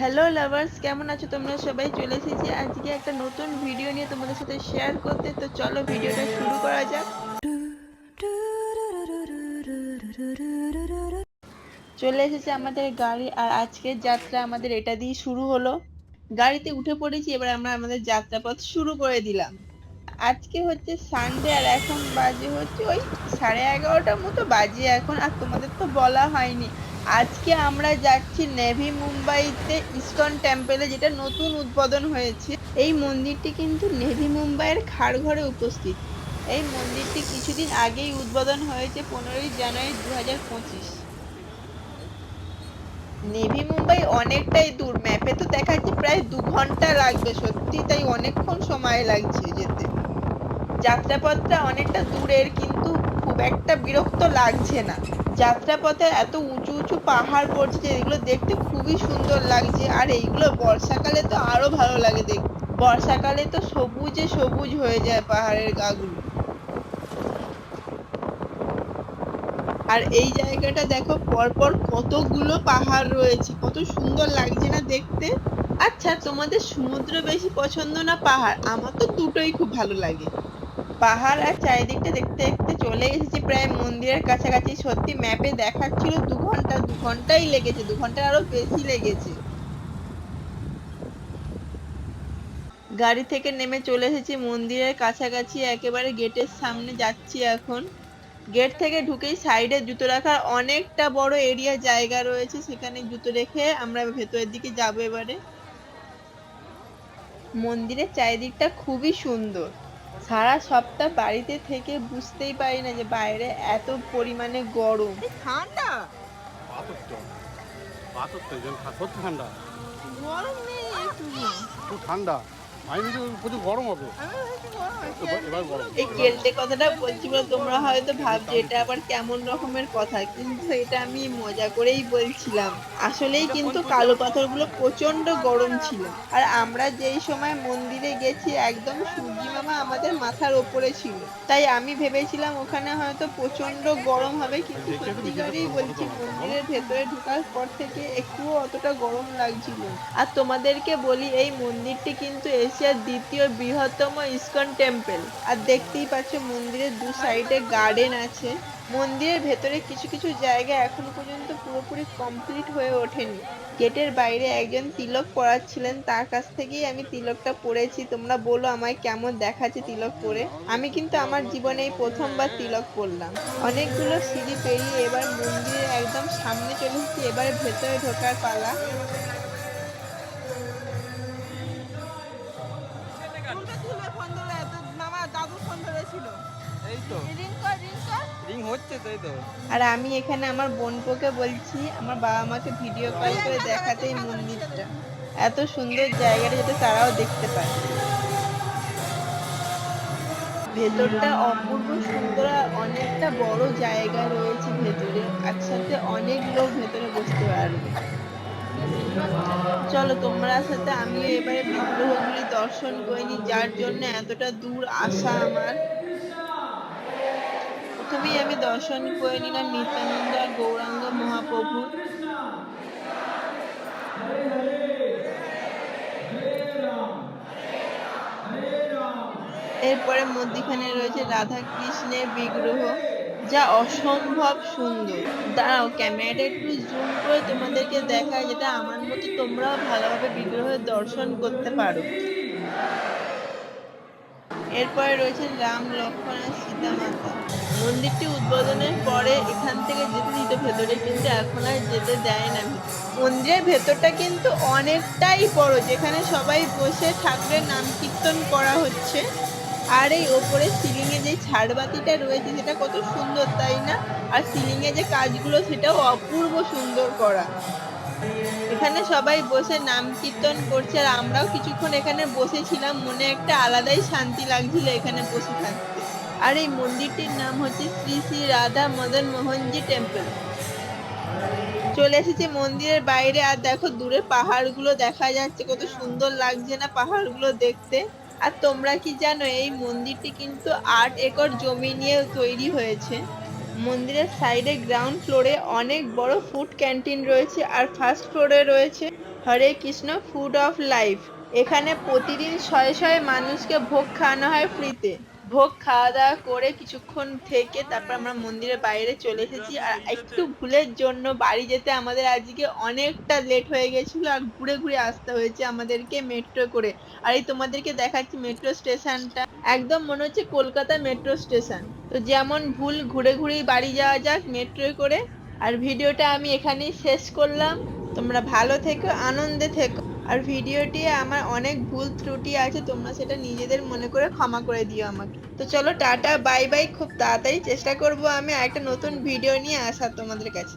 Hello lovers কেমন আছো তোমরা? সবাই চলে এসেছি। আজকে একটা নতুন ভিডিও নিয়ে তোমাদের সাথে শেয়ার করতে। তো চলো ভিডিওটা শুরু করা যাক। চলে এসেছে আমাদের গাড়ি। আর আজকের যাত্রা আমাদের এটা দিয়ে শুরু হলো। গাড়িতে উঠে পড়েছি, এবার আমরা আমাদের যাত্রাপথ শুরু করে দিলাম। আজকে হচ্ছে সানডে আর এখন বাজে হচ্ছে ওই সাড়ে এগারোটার মতো বাজে এখন, আর তোমাদের তো বলা হয়নি। আজকে আমরা যাচ্ছি নেভি মুম্বাইতে ইসকন টেম্পলে, যেটা নতুন উদ্বোধন হয়েছে। এই মন্দিরটি কিন্তু নেভি মুম্বাইয়ের খাড়ঘরে উপস্থিত। এই মন্দিরটি কিছুদিন আগেই উদ্বোধন হয়েছে, পনেরোই জানুয়ারি দু হাজার পঁচিশ। নেভি মুম্বাই অনেকটাই দূর, ম্যাপে তো দেখাচ্ছে প্রায় দু ঘণ্টা লাগবে, সত্যি তাই অনেকক্ষণ সময় লাগছে যেতে। যাত্রাপথটা অনেকটা দূরের, কিন্তু একটা বিরক্ত লাগছে না। যাত্রাপথে এত উঁচু উঁচু পাহাড় পড়ছে যে এগুলো দেখতে খুবই সুন্দর লাগছে, আর এইগুলো বর্ষাকালে তো আরও ভালো লাগে দেখতে বর্ষাকালে তো সবুজে সবুজ হয়ে যায় পাহাড়ের গাগুলো। আর এই জায়গাটা দেখো, পরপর কতগুলো পাহাড় রয়েছে, কত সুন্দর লাগছে না দেখতে। আচ্ছা তোমাদের সমুদ্র বেশি পছন্দ না পাহাড়? আমার তো দুটোই খুব ভালো লাগে। পাহাড় আর চারিদিকটা দেখতে দেখতে চলে এসেছি প্রায় মন্দিরের কাছাকাছি। সত্যি ম্যাপে দেখাচ্ছিল দু ঘণ্টা, দু ঘন্টাই লেগেছে, দু ঘণ্টা আরও বেশি লেগেছে। গাড়ি থেকে নেমে চলে এসেছি মন্দিরের কাছাকাছি, একেবারে গেটের সামনে যাচ্ছি এখন। গেট থেকে ঢুকেই সাইডে জুতো রাখার অনেকটা বড় এরিয়া জায়গা রয়েছে, সেখানে জুতো রেখে আমরা ভেতরের দিকে যাব এবারে। মন্দিরের চারিদিকটা খুবই সুন্দর। সারা সপ্তাহ বাড়িতে থেকে বুঝতেই পারি না যে বাইরে এত পরিমাণে গরম। ঠান্ডা? ঠান্ডা। গরম নেই একটু ঠান্ডা। আমি প্রচুর গরম হবে। এই কেলটে কথাটা বলছি বলে তোমরা হয়তো ভাবছ এটা আবার কেমন রকমের কথা কিন্তু এটা আমি মজা করেই বলছিলাম। আসলেই কিন্তু কালো পাথরগুলো প্রচণ্ড গরম ছিল। আর আমরা যেই সময় মন্দিরে গেছি একদম সূর্যি মামা আমাদের মাথার ওপরে ছিল। তাই আমি ভেবেছিলাম ওখানে হয়তো প্রচণ্ড গরম হবে কিন্তু সত্যিকারই বলছি মন্দিরের ভেতরে ঢোকার পর থেকে একটুও অতটা গরম লাগছিল আর তোমাদেরকে বলি এই মন্দিরটি কিন্তু এশিয়ার দ্বিতীয় বৃহত্তম ইসকন টেম্পল। আর দেখতেই পাচ্ছ মন্দিরের দু সাইডে গার্ডেন আছে। মন্দিরের ভেতরে কিছু কিছু জায়গা এখনও পর্যন্ত পুরোপুরি কমপ্লিট হয়ে ওঠেনি। গেটের বাইরে একজন তিলক পড়াচ্ছিলেন, তার কাছ থেকেই আমি তিলকটা পড়েছি। তোমরা বলো আমায় কেমন দেখাচ্ছে তিলক পরে আমি কিন্তু আমার জীবনে এই প্রথমবার তিলক পরলাম অনেকগুলো সিঁড়ি পেরিয়ে এবার মন্দিরের একদম সামনে চলে এসেছি, এবার ভেতরে ঢোকার পালা। এই তো। রিং হচ্ছে তো তো। আর আমি এখানে আমার বোনপোকে বলছি আমার বাবা মাকে ভিডিও কল করে দেখাতে এই মন্দিরটা। এত সুন্দর জায়গাটা যাতে তারাও দেখতে পায়। ভেতরটা অপূর্ব সুন্দর আর অনেকটা বড় জায়গা রয়েছে ভেতরে। একসাথে অনেক লোক ভেতরে বসতে পারবে। চলো তোমরা সাথে আমিও এবারে বিগ্রহগুলি দর্শন করিনি যার জন্য এতটা দূর আসা আমার। প্রথমেই আমি দর্শন করে নিলাম নিত্যানন্দ আর গৌরাঙ্গ মহাপ্রভু। এরপরে মধ্যিখানে রয়েছে রাধা কৃষ্ণের বিগ্রহ, যা অসম্ভব সুন্দর। দাঁড়াও, ক্যামেরাটা একটু জুম করে তোমাদেরকে দেখায়, যেটা আমার মতো তোমরাও ভালোভাবে বিগ্রহের দর্শন করতে পারো। এরপরে রয়েছেন রাম, লক্ষ্মণ আর সীতা মাতা মন্দিরটি উদ্বোধনের পরে এখান থেকে যেতে দিত ভেতরে, কিন্তু এখন আর যেতে দেয় না। মন্দিরের ভেতরটা কিন্তু অনেকটাই বড়, যেখানে সবাই বসে ঠাকুরের নাম কীর্তন করা হচ্ছে। আর এই ওপরে সিলিংয়ে যে ঝাড়বাতিটা রয়েছে, সেটা কত সুন্দর, তাই না? আর সিলিংয়ে যে কাজগুলো, সেটাও অপূর্ব সুন্দর করা। এখানে সবাই বসে নাম কীর্তন করছে, আর আমরাও কিছুক্ষণ এখানে বসেছিলাম। মনে একটা আলাদাই শান্তি লাগছিল এখানে বসে থাকতে। আর এই মন্দিরটির নাম হচ্ছে শ্রী শ্রী রাধা মদন মোহনজি টেম্পল চলে এসেছি মন্দিরের বাইরে, আর দেখো দূরে পাহাড়গুলো দেখা যাচ্ছে, কত সুন্দর লাগছে না পাহাড়গুলো দেখতে। আর তোমরা কি জানো, এই মন্দিরটি কিন্তু আট একর জমি নিয়ে তৈরি হয়েছে। মন্দিরের সাইডে গ্রাউন্ড ফ্লোরে অনেক বড় ফুড ক্যান্টিন রয়েছে, আর ফার্স্ট ফ্লোরে রয়েছে Hare Krishna food of life. এখানে প্রতিদিন শয়ে শয়ে মানুষকে ভোগ খাওয়ানো হয় ফ্রিতে। ভোগ খাওয়া দাওয়া করে কিছুক্ষণ থেকে তারপর আমরা মন্দিরের বাইরে চলে এসেছি। আর একটু ভুলের জন্য বাড়ি যেতে আমাদের আজকে অনেকটা লেট হয়ে গেছিল আর ঘুরে ঘুরে আসতে হয়েছে আমাদেরকে মেট্রো করে। আর এই তোমাদেরকে দেখাচ্ছি মেট্রো স্টেশনটা একদম মনে হচ্ছে কলকাতা মেট্রো স্টেশন তো যেমন ভুল, ঘুরে ঘুরেই বাড়ি যাওয়া যাক মেট্রো করে। আর ভিডিওটা আমি এখানেই শেষ করলাম। তোমরা ভালো থেকো, আনন্দে থেকো। আর ভিডিওটি আমার অনেক ভুল ত্রুটি আছে তোমরা সেটা নিজেদের মনে করে ক্ষমা করে দিও আমাকে তো চলো টাটা বাই বাই খুব তাড়াতাড়ি চেষ্টা করব আমি একটা নতুন ভিডিও নিয়ে আসার তোমাদের কাছে